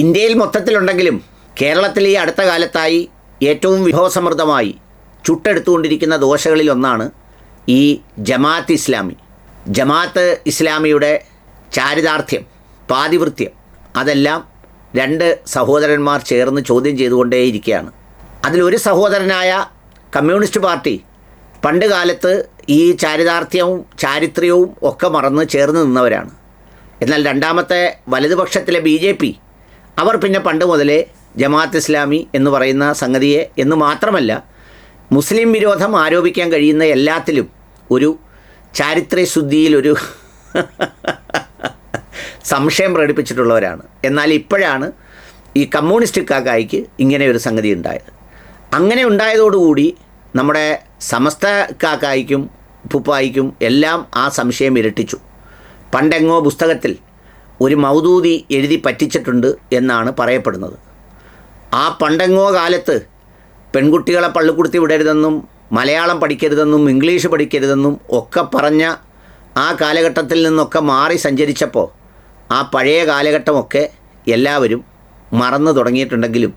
ഇന്ത്യയിൽ മൊത്തത്തിലുണ്ടെങ്കിലും കേരളത്തിൽ ഈ അടുത്ത കാലത്തായി ഏറ്റവും വിഭവസമൃദ്ധമായി ചുട്ടെടുത്തുകൊണ്ടിരിക്കുന്ന ദോശകളിൽ ഒന്നാണ് ഈ ജമാഅത്ത് ഇസ്ലാമി. ജമാഅത്ത് ഇസ്ലാമിയുടെ ചാരിതാർത്ഥ്യം പാതിവൃത്യം അതെല്ലാം രണ്ട് സഹോദരന്മാർ ചേർന്ന് ചോദ്യം ചെയ്തുകൊണ്ടേയിരിക്കുകയാണ്. അതിലൊരു സഹോദരനായ കമ്മ്യൂണിസ്റ്റ് പാർട്ടി പണ്ട് കാലത്ത് ഈ ചാരിതാർത്ഥ്യവും ചാരിത്ര്യവും ഒക്കെ മറന്ന് ചേർന്ന് നിന്നവരാണ്. എന്നാൽ രണ്ടാമത്തെ വലതുപക്ഷത്തിലെ ബി ജെ പി അവർ പിന്നെ പണ്ട് മുതലേ ജമാഅത്ത് ഇസ്ലാമി എന്ന് പറയുന്ന സംഗതിയെ എന്ന് മാത്രമല്ല മുസ്ലിം വിരോധം ആരോപിക്കാൻ കഴിയുന്ന എല്ലാത്തിലും ഒരു ചാരിത്രശുദ്ധിയിലൊരു സംശയം പ്രകടിപ്പിച്ചിട്ടുള്ളവരാണ്. എന്നാൽ ഇപ്പോഴാണ് ഈ കമ്മ്യൂണിസ്റ്റ് കാക്കായിക്ക് ഇങ്ങനെ ഒരു സംഗതി ഉണ്ടായത്. അങ്ങനെ ഉണ്ടായതോടുകൂടി നമ്മുടെ സമസ്ത കാക്കായിക്കും പുപ്പായിക്കും എല്ലാം ആ സംശയം ഇരട്ടിച്ചു. പണ്ടെങ്ങോ പുസ്തകത്തിൽ ഒരു മൗദൂദി എഴുതി പറ്റിച്ചിട്ടുണ്ട് എന്നാണ് പറയപ്പെടുന്നത്. ആ പണ്ടെങ്ങോ കാലത്ത് പെൺകുട്ടികളെ പള്ളിക്കുടുത്തി വിടരുതെന്നും മലയാളം പഠിക്കരുതെന്നും ഇംഗ്ലീഷ് പഠിക്കരുതെന്നും ഒക്കെ പറഞ്ഞ ആ കാലഘട്ടത്തിൽ നിന്നൊക്കെ മാറി സഞ്ചരിച്ചപ്പോൾ ആ പഴയ കാലഘട്ടമൊക്കെ എല്ലാവരും മറന്നു തുടങ്ങിയിട്ടുണ്ടെങ്കിലും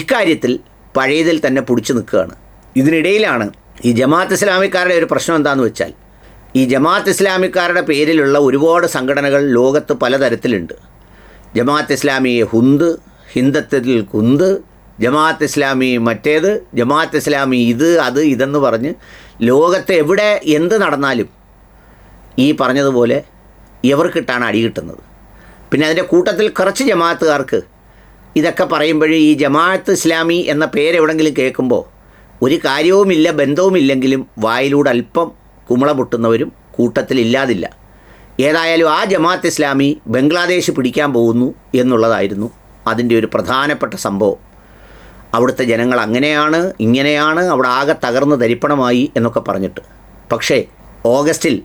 ഇക്കാര്യത്തിൽ പഴയതിൽ തന്നെ പിടിച്ചു നിൽക്കുകയാണ്. ഇതിനിടയിലാണ് ഈ ജമാഅത്ത് ഇസ്ലാമിക്കാരുടെ ഒരു പ്രശ്നം എന്താണെന്ന് വെച്ചാൽ ഈ ജമാഅത്ത് ഇസ്ലാമിക്കാരുടെ പേരിലുള്ള ഒരുപാട് സംഘടനകൾ ലോകത്ത് പലതരത്തിലുണ്ട്. ജമാഅത്ത് ഇസ്ലാമി ഹുന്ത് ഹിന്ദത്തിൽ കുന്ത് ജമാഅത്ത് ഇസ്ലാമി മറ്റേത് ജമാഅത്ത് ഇസ്ലാമി ഇത് അത് ഇതെന്ന് പറഞ്ഞ് ലോകത്ത് എവിടെ എന്ത് നടന്നാലും ഈ പറഞ്ഞതുപോലെ ഇവർക്കിട്ടാണ് അടി കിട്ടുന്നത്. പിന്നെ അതിന്റെ കൂട്ടത്തിൽ കുറച്ച് ജമാഅത്തുകാർക്ക് ഇതൊക്കെ പറയുമ്പോഴേ ഈ ജമാഅത്ത് ഇസ്ലാമി എന്ന പേരെവിടെങ്കിലും കേൾക്കുമ്പോൾ ഒരു കാര്യവുമില്ല ബന്ധവുമില്ലെങ്കിലും വായിലൂടെ അല്പം കുമള പൊട്ടുന്നവരും കൂട്ടത്തിലില്ലാതില്ല ഏതായാലും ആ ജമാഅത്ത് ഇസ്ലാമി ബംഗ്ലാദേശ് പിടിക്കാൻ പോകുന്നു എന്നുള്ളതായിരുന്നു അതിന്റെ ഒരു പ്രധാനപ്പെട്ട സംഭവം. അവിടുത്തെ ജനങ്ങൾ അങ്ങനെയാണ് ഇങ്ങനെയാണ് അവിടെ ആകെ തകർന്ന് ധരിപ്പണമായി എന്നൊക്കെ പറഞ്ഞിട്ട്. പക്ഷേ ഓഗസ്റ്റിൽ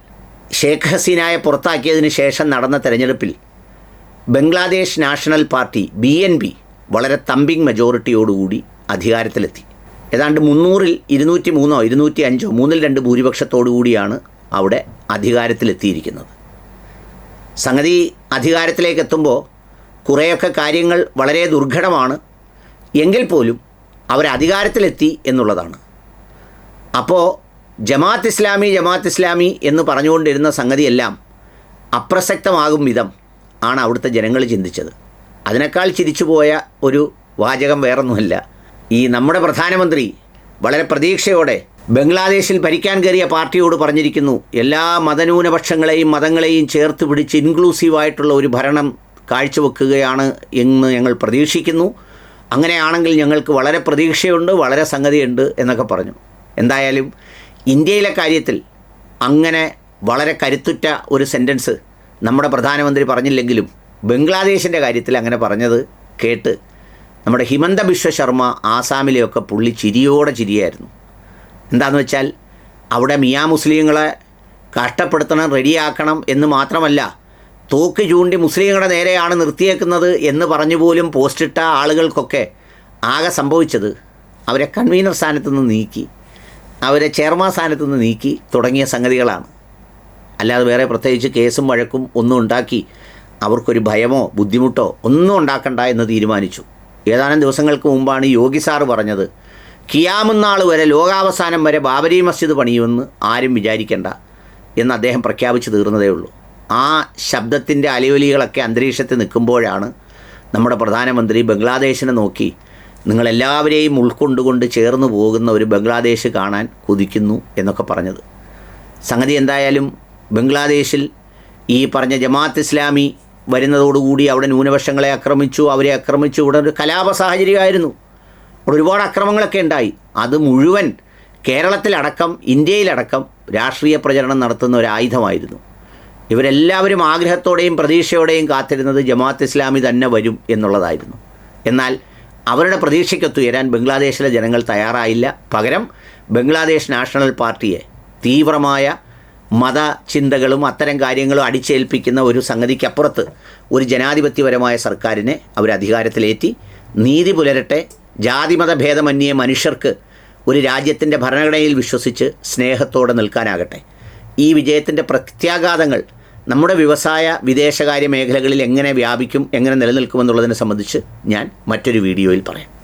ഷേഖ് ഹസീനായെ പുറത്താക്കിയതിന് ശേഷം നടന്ന തെരഞ്ഞെടുപ്പിൽ ബംഗ്ലാദേശ് നാഷണൽ പാർട്ടി ബി വളരെ തമ്പിങ് മെജോറിറ്റിയോടുകൂടി അധികാരത്തിലെത്തി. ഏതാണ്ട് മുന്നൂറിൽ ഇരുന്നൂറ്റി മൂന്നോ ഇരുന്നൂറ്റി അഞ്ചോ മൂന്നിൽ രണ്ട് ഭൂരിപക്ഷത്തോടു കൂടിയാണ് അവിടെ അധികാരത്തിലെത്തിയിരിക്കുന്നത്. സംഗതി അധികാരത്തിലേക്ക് എത്തുമ്പോൾ കുറേയൊക്കെ കാര്യങ്ങൾ വളരെ ദുർഘടമാണ്. എങ്കിൽ പോലും അവർ അധികാരത്തിലെത്തി എന്നുള്ളതാണ്. അപ്പോൾ ജമാത്ത് ഇസ്ലാമി ജമാത്ത് ഇസ്ലാമി എന്ന് പറഞ്ഞുകൊണ്ടിരുന്ന സംഗതിയെല്ലാം അപ്രസക്തമാകും വിധം ആണ് അവിടുത്തെ ജനങ്ങൾ ചിന്തിച്ചത്. അതിനേക്കാൾ ചിരിച്ചുപോയ ഒരു വാചകം വേറൊന്നുമല്ല. ഈ നമ്മുടെ പ്രധാനമന്ത്രി വളരെ പ്രതീക്ഷയോടെ ബംഗ്ലാദേശിൽ ഭരിക്കാൻ കയറിയ പാർട്ടിയോട് പറഞ്ഞിരിക്കുന്നു എല്ലാ മതന്യൂനപക്ഷങ്ങളെയും മതങ്ങളെയും ചേർത്ത് പിടിച്ച് ഇൻക്ലൂസീവായിട്ടുള്ള ഒരു ഭരണം കാഴ്ചവെക്കുകയാണ് എന്ന് ഞങ്ങൾ പ്രതീക്ഷിക്കുന്നു. അങ്ങനെയാണെങ്കിൽ ഞങ്ങൾക്ക് വളരെ പ്രതീക്ഷയുണ്ട് വളരെ സംഗതിയുണ്ട് എന്നൊക്കെ പറഞ്ഞു. എന്തായാലും ഇന്ത്യയിലെ കാര്യത്തിൽ അങ്ങനെ വളരെ കരുത്തുറ്റ ഒരു സെന്റൻസ് നമ്മുടെ പ്രധാനമന്ത്രി പറഞ്ഞില്ലെങ്കിലും ബംഗ്ലാദേശിന്റെ കാര്യത്തിൽ അങ്ങനെ പറഞ്ഞത് കേട്ട് നമ്മുടെ ഹിമന്ത ബിശ്വ ശർമ്മ ആസാമിലെയൊക്കെ പുള്ളി ചിരിയോടെ ചിരിയായിരുന്നു. എന്താണെന്ന് വെച്ചാൽ അവിടെ മിയാ മുസ്ലിങ്ങളെ കഷ്ടപ്പെടുത്തണം റെഡിയാക്കണം എന്ന് മാത്രമല്ല തോക്ക് ചൂണ്ടി മുസ്ലിങ്ങളുടെ നേരെയാണ് നിർത്തിയേക്കുന്നത് എന്ന് പറഞ്ഞു പോലും പോസ്റ്റിട്ട ആളുകൾക്കൊക്കെ ആകെ സംഭവിച്ചത് അവരെ കൺവീനർ സ്ഥാനത്ത് നിന്ന് നീക്കി അവരെ ചെയർമാൻ സ്ഥാനത്ത് നിന്ന് നീക്കി തുടങ്ങിയ സംഗതികളാണ്. അല്ലാതെ വേറെ പ്രത്യേകിച്ച് കേസും വഴക്കും ഒന്നും ഉണ്ടാക്കി അവർക്കൊരു ഭയമോ ബുദ്ധിമുട്ടോ ഒന്നും ഉണ്ടാക്കണ്ട എന്ന് തീരുമാനിച്ചു. ഏതാനും ദിവസങ്ങൾക്ക് മുമ്പാണ് യോഗി സാറ് പറഞ്ഞത് കിയാമുന്നാൾ വരെ ലോകാവസാനം വരെ ബാബരി മസ്ജിദ് പണിയുമെന്ന് ആരും വിചാരിക്കേണ്ട എന്ന് അദ്ദേഹം പ്രഖ്യാപിച്ചു തീർന്നതേ ഉള്ളൂ ആ ശബ്ദത്തിന്റെ അലയൊലികളൊക്കെ അന്തരീക്ഷത്തിൽ നിൽക്കുമ്പോഴാണ് നമ്മുടെ പ്രധാനമന്ത്രി ബംഗ്ലാദേശിനെ നോക്കി നിങ്ങളെല്ലാവരെയും ഉൾക്കൊണ്ടുകൊണ്ട് ചേർന്ന് പോകുന്ന ഒരു ബംഗ്ലാദേശ് കാണാൻ കൊതിക്കുന്നു എന്നൊക്കെ പറഞ്ഞത്. സംഗതി എന്തായാലും ബംഗ്ലാദേശിൽ ഈ പറഞ്ഞ ജമാഅത്ത് ഇസ്ലാമി വരുന്നതോടുകൂടി അവിടെ ന്യൂനപക്ഷങ്ങളെ ആക്രമിച്ചു അവരെ ആക്രമിച്ചു. ഇവിടെ ഒരു കലാപ സാഹചര്യമായിരുന്നു. അവിടെ ഒരുപാട് അക്രമങ്ങളൊക്കെ ഉണ്ടായി. അത് മുഴുവൻ കേരളത്തിലടക്കം ഇന്ത്യയിലടക്കം രാഷ്ട്രീയ പ്രചരണം നടത്തുന്ന ഒരു ആയുധമായിരുന്നു. ഇവരെല്ലാവരും ആഗ്രഹത്തോടെയും പ്രതീക്ഷയോടെയും കാത്തിരുന്നത് ജമാഅത്ത് ഇസ്ലാമി തന്നെ വരും എന്നുള്ളതായിരുന്നു. എന്നാൽ അവരുടെ പ്രതീക്ഷയ്ക്കൊത്തുയരാൻ ബംഗ്ലാദേശിലെ ജനങ്ങൾ തയ്യാറായില്ല. പകരം ബംഗ്ലാദേശ് നാഷണൽ പാർട്ടിയെ തീവ്രമായ മതചിന്തകളും അത്തരം കാര്യങ്ങളും അടിച്ചേൽപ്പിക്കുന്ന ഒരു സംഗതിക്കപ്പുറത്ത് ഒരു ജനാധിപത്യപരമായ സർക്കാരിനെ അവർ അധികാരത്തിലേറ്റി നീതി പുലരട്ടെ ജാതിമത ഭേദമന്യേ മനുഷ്യർക്ക് ഒരു രാജ്യത്തിന്റെ ഭരണഘടനയിൽ വിശ്വസിച്ച് സ്നേഹത്തോടെ നിൽക്കാനാകട്ടെ. ഈ വിജയത്തിന്റെ പ്രത്യാഘാതങ്ങൾ നമ്മുടെ വ്യവസായ വിദേശകാര്യ മേഖലകളിൽ എങ്ങനെ വ്യാപിക്കും എങ്ങനെ നിലനിൽക്കുമെന്നുള്ളതിനെ സംബന്ധിച്ച് ഞാൻ മറ്റൊരു വീഡിയോയിൽ പറയാം.